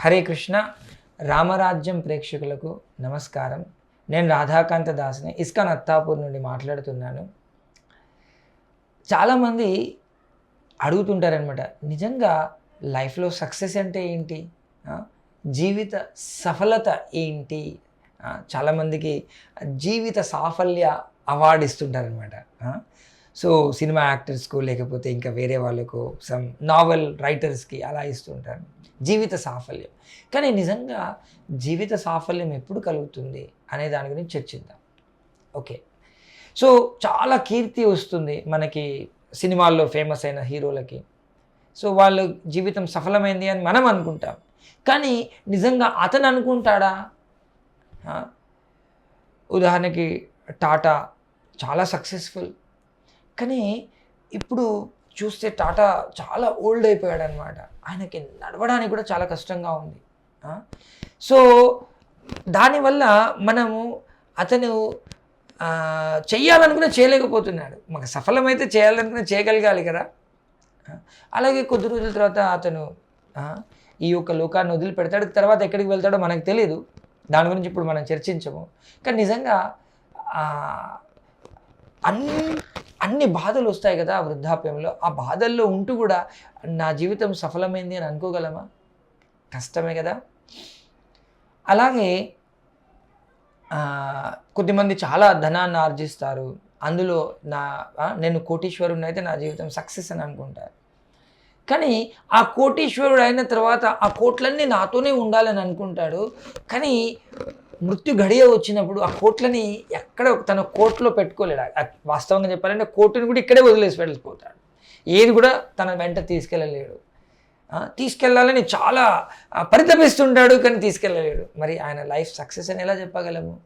హరే కృష్ణ రామరాజ్యం ప్రేక్షకులకు నమస్కారం. నేను రాధాకాంత దాస్ని ఇస్కాన్ అత్తాపూర్ నుండి మాట్లాడుతున్నాను. చాలామంది అడుగుతుంటారనమాట నిజంగా లైఫ్లో సక్సెస్ అంటే ఏంటి? జీవిత సఫలత ఏంటి? చాలామందికి జీవిత సాఫల్య అవార్డు ఇస్తుంటారనమాట సో సినిమా యాక్టర్స్కు లేకపోతే ఇంకా వేరే వాళ్ళకు సమ్ నావెల్ రైటర్స్కి అలా ఇస్తుంటారు. జీవిత సాఫల్యం. కానీ నిజంగా జీవిత సాఫల్యం ఎప్పుడు కలుగుతుంది అనే దాని గురించి చర్చిద్దాం. ఓకే. సో చాలా కీర్తి వస్తుంది మనకి సినిమాల్లో ఫేమస్ అయిన హీరోలకి. సో వాళ్ళ జీవితం సఫలమైంది అని మనం అనుకుంటాం. కానీ నిజంగా అతను అనుకుంటాడా? ఉదాహరణకి టాటా చాలా సక్సెస్ఫుల్. కానీ ఇప్పుడు చూస్తే టాటా చాలా ఓల్డ్ అయిపోయాడు అనమాట ఆయనకి నడవడానికి కూడా చాలా కష్టంగా ఉంది. సో దానివల్ల మనము అతను చేయాలనుకునే చెయ్యాలనుకున్న చేయలేకపోతున్నాడు. మాకు సఫలమైతే చేయాలనుకున్న చేయగలగాలి కదా. అలాగే కొద్ది రోజుల తర్వాత అతను ఈ యొక్క లోకాన్ని వదిలిపెడతాడు. తర్వాత ఎక్కడికి వెళ్తాడో మనకు తెలియదు దాని గురించి ఇప్పుడు మనం చర్చించము. కానీ నిజంగా అన్ అన్ని బాధలు వస్తాయి కదా ఆ వృద్ధాప్యంలో. ఆ బాధల్లో ఉంటూ కూడా నా జీవితం సఫలమైంది అని అనుకోగలమా? కష్టమే కదా. అలాగే కొద్దిమంది చాలా ధనాన్ని ఆర్జిస్తారు. అందులో నా నేను కోటీశ్వరుని అయితే నా జీవితం సక్సెస్ అని అనుకుంటారు. కానీ ఆ కోటీశ్వరుడు అయిన తర్వాత ఆ కోట్లన్నీ నాతోనే ఉండాలని అనుకుంటాడు. కానీ మృత్యు గడియ వచ్చినప్పుడు ఆ కోట్లని ఎక్కడ తన కోట్లో పెట్టుకోలేడు. ఆ- వాస్తవంగా చెప్పాలంటే కోర్టుని కూడా ఇక్కడే వదిలేసి వెళ్ళిపోతాడు. ఏది కూడా తన వెంట తీసుకెళ్ళలేడు. తీసుకెళ్ళాలని చాలా పరితపిస్తుంటాడు కానీ తీసుకెళ్ళలేడు. మరి ఆయన లైఫ్ సక్సెస్ అని ఎలా చెప్పగలము?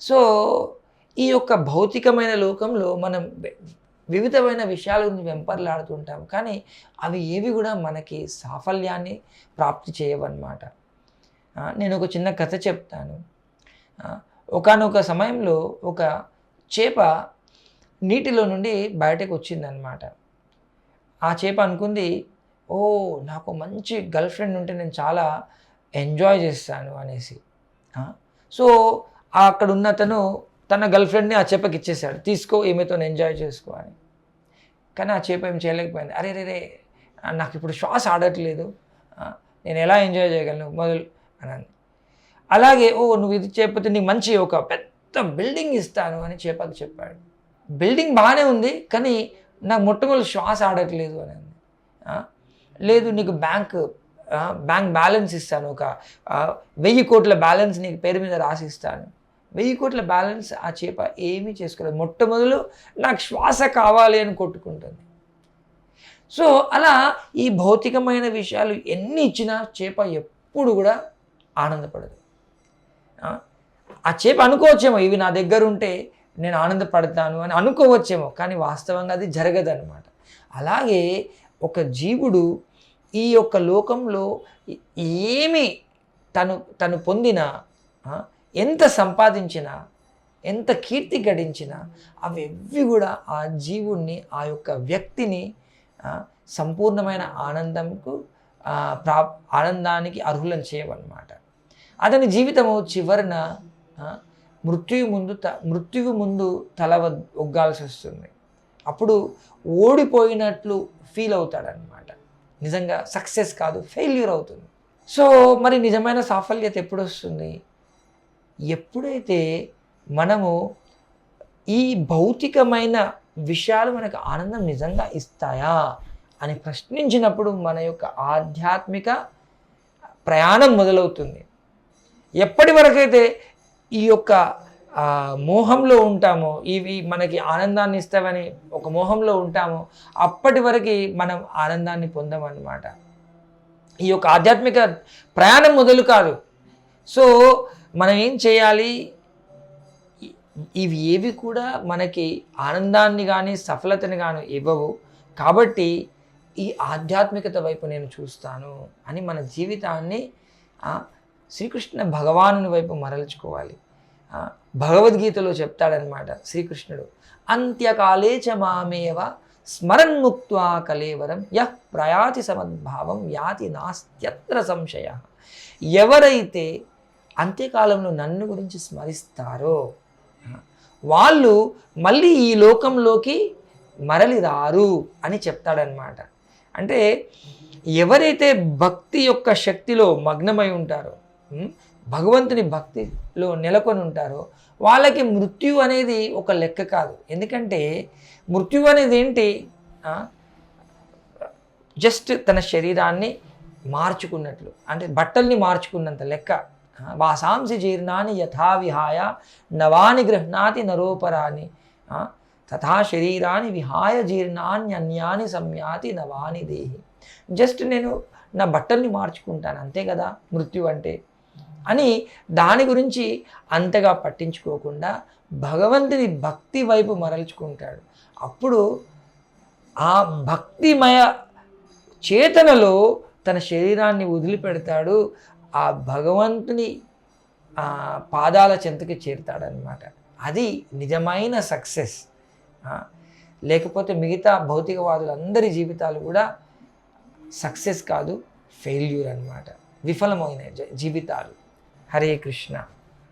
సో ఈ యొక్క భౌతికమైన లోకంలో మనం వివిధమైన విషయాల గురించి వెంపర్లాడుతుంటాం కానీ అవి ఏవి కూడా మనకి సాఫల్యాన్ని ప్రాప్తి చేయవన్నమాట. నేను ఒక చిన్న కథ చెప్తాను. ఒకనొక సమయంలో ఒక చేప నీటిలో నుండి బయటకు వచ్చిందనమాట ఆ చేప అనుకుంది ఓ నాకు మంచి గర్ల్ ఫ్రెండ్ ఉంటే నేను చాలా ఎంజాయ్ చేస్తాను అనేసి. సో అక్కడ ఉన్న అతను తన గర్ల్ ఫ్రెండ్ని ఆ చేపకి ఇచ్చేసాడు. తీసుకో ఈమెతో ఎంజాయ్ చేసుకో అని. కానీ ఆ చేప ఏం చేయలేకపోయింది. అరే రే రే నాకు ఇప్పుడు శ్వాస ఆడట్లేదు. నేను ఎలా ఎంజాయ్ చేయగలను? మొదలు అని అంది. అలాగే ఓ నువ్వు ఇది చేయకపోతే నీకు మంచి ఒక పెద్ద బిల్డింగ్ ఇస్తాను అని చేపకు చెప్పాడు. బిల్డింగ్ బాగానే ఉంది కానీ నాకు మొట్టమొదటి శ్వాస ఆడట్లేదు అని అంది. లేదు నీకు బ్యాంక్ బ్యాంక్ బ్యాలెన్స్ ఇస్తాను ఒక వెయ్యి కోట్ల బ్యాలెన్స్ నీకు పేరు మీద రాసిస్తాను వెయ్యి కోట్ల బ్యాలెన్స్ ఆ చేప ఏమీ చేసుకోలేదు. మొట్టమొదలు నాకు శ్వాస కావాలి అని కొట్టుకుంటుంది. సో అలా ఈ భౌతికమైన విషయాలు ఎన్ని ఇచ్చినా చేప ఎప్పుడు కూడా ఆనందపడదు. ఆ? చేప అనుకోవచ్చేమో ఇవి నా దగ్గర ఉంటే నేను ఆనందపడతాను అని అనుకోవచ్చేమో కానీ వాస్తవంగా అది జరగదు అనమాట అలాగే ఒక జీవుడు ఈ యొక్క లోకంలో ఏమి తను తను పొందిన ఎంత సంపాదించినా ఎంత కీర్తి గడించినా అవి ఎవ్వి కూడా ఆ జీవుణ్ణి ఆ యొక్క వ్యక్తిని సంపూర్ణమైన ఆనందంకు ప్రా ఆనందానికి అర్హులను చేయవన్నమాట. అతని జీవితము చివరన మృత్యు మృత్యువు ముందు త మృత్యువు ముందు తల ఒగ్గాల్సి వస్తుంది. అప్పుడు ఓడిపోయినట్లు ఫీల్ అవుతాడనమాట నిజంగా సక్సెస్ కాదు ఫెయిల్యూర్ అవుతుంది. సో మరి నిజమైన సాఫల్యత ఎప్పుడు వస్తుంది ఎప్పుడైతే మనము ఈ భౌతికమైన విషయాలు మనకు ఆనందం నిజంగా ఇస్తాయా అని ప్రశ్నించినప్పుడు మన యొక్క ఆధ్యాత్మిక ప్రయాణం మొదలవుతుంది. ఎప్పటి వరకైతే ఈ యొక్క మోహంలో ఉంటామో ఇవి మనకి ఆనందాన్ని ఇస్తావని ఒక మోహంలో ఉంటామో అప్పటి వరకు మనం ఆనందాన్ని పొందామన్నమాట. ఈ యొక్క ఆధ్యాత్మిక ప్రయాణం మొదలు కాదు. సో మనం ఏం చేయాలి? ఇవి ఏవి కూడా మనకి ఆనందాన్ని కానీ సఫలతని కానీ ఇవ్వవు. కాబట్టి ఈ ఆధ్యాత్మికత వైపు నేను చూస్తాను అని మన జీవితాన్ని శ్రీకృష్ణ భగవానుని వైపు మరల్చుకోవాలి. భగవద్గీతలో చెప్తాడనమాట శ్రీకృష్ణుడు అంత్యకాలే చ మామేవ స్మరన్ముక్త్వా కలేవరం యహ్ ప్రయాతి సమద్భావం యాతి నాస్త్యత్ర సంశయ. ఎవరైతే అంత్యకాలంలో నన్ను గురించి స్మరిస్తారో వాళ్ళు మళ్ళీ ఈ లోకంలోకి మరలిరారు అని చెప్తాడనమాట. అంటే ఎవరైతే భక్తి యొక్క శక్తిలో మగ్నమై ఉంటారో భగవంతుని భక్తిలో నెలకొని ఉంటారో వాళ్ళకి మృత్యు అనేది ఒక లెక్క కాదు. ఎందుకంటే మృత్యు అనేది ఏంటి? జస్ట్ తన శరీరాన్ని మార్చుకున్నట్లు. అంటే బట్టల్ని మార్చుకున్నంత లెక్క. వాసాంసి జీర్ణాన్ని యథా విహాయ నవాని గృహ్ణాతి నరోపరాని. తథా శరీరాన్ని విహాయ జీర్ణాన్ని అన్యాని సంయాతి నవాని దేహి. జస్ట్ నేను నా బట్టల్ని మార్చుకుంటాను. అంతే కదా? మృత్యు అంటే. అని దాని గురించి అంతగా పట్టించుకోకుండా భగవంతుని భక్తి వైపు మరల్చుకుంటాడు. అప్పుడు ఆ భక్తిమయ చేతనలో తన శరీరాన్ని వదిలిపెడతాడు. ఆ భగవంతుని ఆ పాదాల చెంతకి చేరుతాడనమాట అది నిజమైన సక్సెస్. లేకపోతే మిగతా భౌతికవాదులందరి జీవితాలు కూడా సక్సెస్ కాదు ఫెయిల్యూర్ అన్నమాట. విఫలమైన జీవితాలు. హరే కృష్ణ